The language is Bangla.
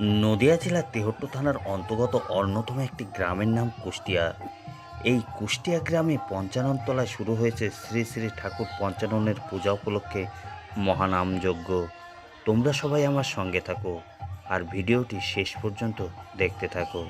নদিয়া জেলার তেহট্ট থানার অন্তর্গত অন্যতম একটি গ্রামের নাম কুষ্টিয়া। এই কুষ্টিয়া গ্রামে পঞ্চানন তলায় শুরু হয়েছে শ্রী শ্রী ঠাকুর পঞ্চাননের পূজা উপলক্ষে মহানাম যজ্ঞ তোমরা সবাই আমার সঙ্গে থাকো আর ভিডিওটি শেষ পর্যন্ত দেখতে থাকো।